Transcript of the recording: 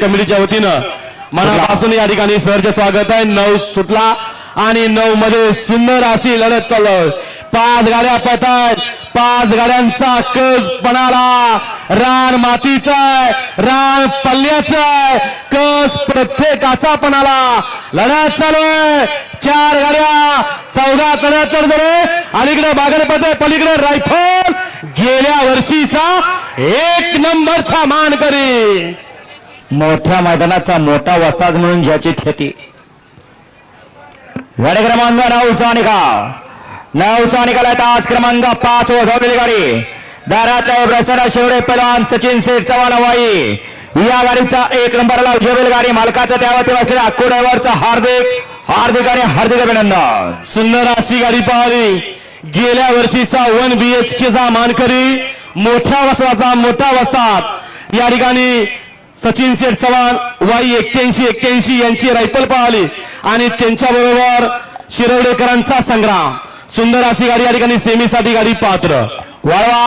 कमिटीच्या वतीनं मनापासून या ठिकाणी सरचे स्वागत आहे. नऊ सुटला आणि नऊ मध्ये सुंदर अशी लढत चालू आहे. पाच गाड्या पळतायत. पाच गाड्यांचा कस पणाला. रान मातीचा आहे रान पल्ल्याचा आहे कस प्रत्येकाचा पणाला. लढत चालू आहे चार गाड्या. चौदा कडे झाले अलीकडे बागलपत पलीकडे रायफल. गेल्या वर्षीचा एक नंबरचा मानकरी. मोठ्या मैदानाचा मोठा वस्ताद म्हणून ज्याची ख्याती. गाडी क्रमांक नऊचा निकाल. नऊचा निकाल तास क्रमांक पाच व धावलेली गाडी. दारातल्या प्रसन्न शेवडे पलवान सचिन सेठ चव्हाण वाई या गाडीचा एक नंबरला उजवेल गाडी. मालकाचा त्यावरती असलेल्या अक्को ड्रायव्हरचा हार्दिक हार्दिक आणि हार्दिक अभिनंदन. सुंदर अशी गाडी पाहिली. गेल्या वर्षीचा वन बी एच केचा मानकरी मोठ्या वस्ताचा मोठा वस्तात या ठिकाणी सचिन शेठ चव्हाण वाई एक्क्याऐंशी एक्क्याऐंशी यांची रायफल पळाली आणि त्यांच्या बरोबर शिरवडेकरांचा संग्राम. सुंदर अशी गाडी या ठिकाणी सेमीसाठी गाडी पात्र. वाळवा